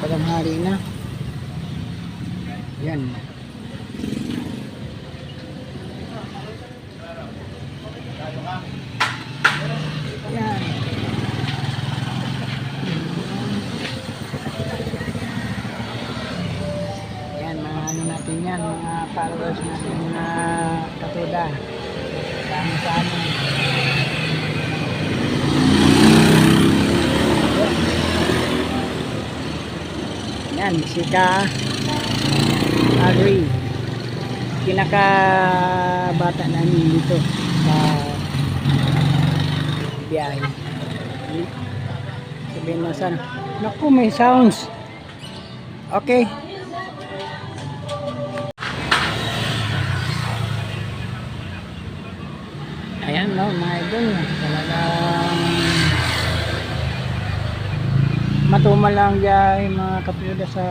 Palanghari na. Yan. Yan. Yan, mga ano mga followers natin, mga katuda. Dami sa amin. Yan, si Ka Agri. Kinaka bata namin dito sa biyahe. Sabihin mo sana. Naku, may sounds. Okay. Ayan no, mga idol. Talagang matumal lang dyan mga kapilda sa.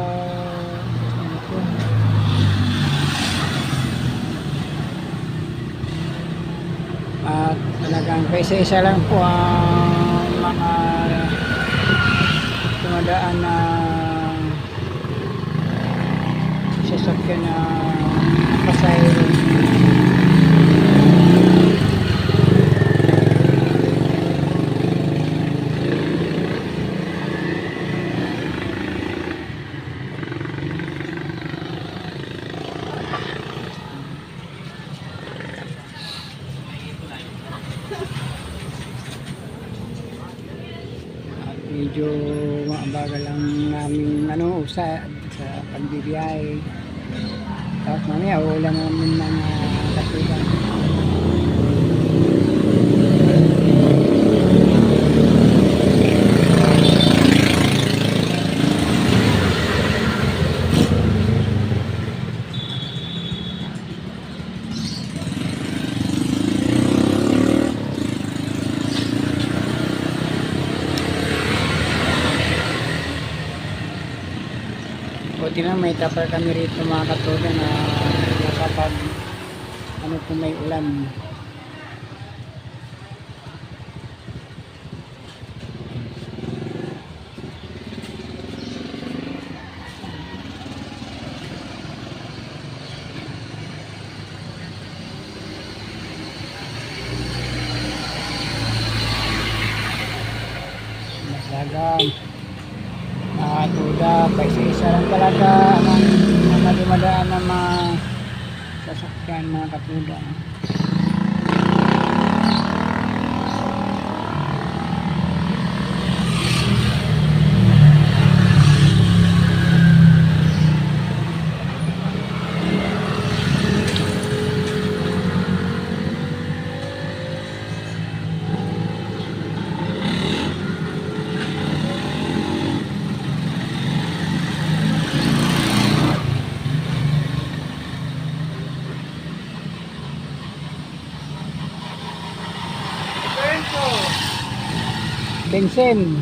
At talagang kaisa-isa lang po ang mga tumadaan na sasakyan na pasahero. At medyo maabagal lang namin ano sa sa pagbibiyahe. Tapos mamaya uulan na namin ng uh, kasugan. Buti na may tapar kami rito mga katugan na nakapag ano kung may ulan. Masagang mga tuda, paisa-isa lang talaga ang mga dumadaan ng mga sasakyan, mga katuda. Bensin.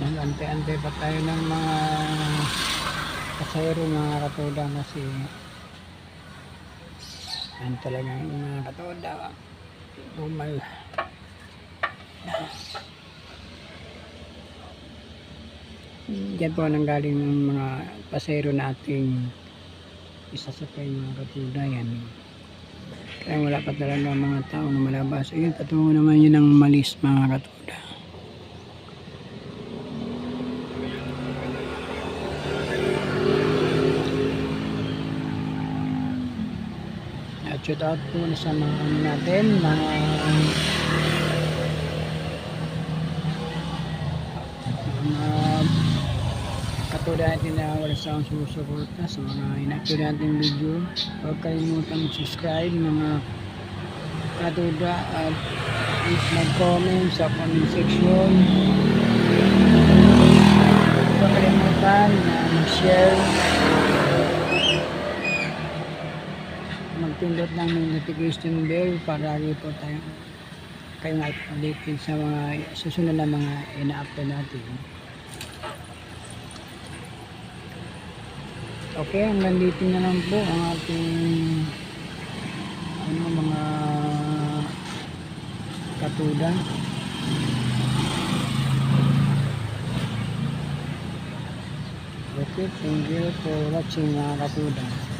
Nag-ante-ante pa tayo ng mga kasayro mga katoda kasi yan talagang mga katoda bumal Diyan po nanggaling ng mga pasero nating isasakay mga katuda yan. Kaya wala pa talaga mga tao na malabas. Ayun, patungo naman yun ng malis mga katuda. Shout out po sa mga ano natin, mga mga katulad natin na wala sa akong sumusuporta sa mga ina-upload natin video. Huwag kalimutan mag-subscribe mga katuda at mag-comment sa comment section. Huwag kalimutan na mag-share magpindot ng notification bell para report tayo kayo updated sa mga susunod na mga ina-upload natin. Okay, hanggang dito na lang po ang ating ano mga katuda. Okay, thank you for watching mga katuda.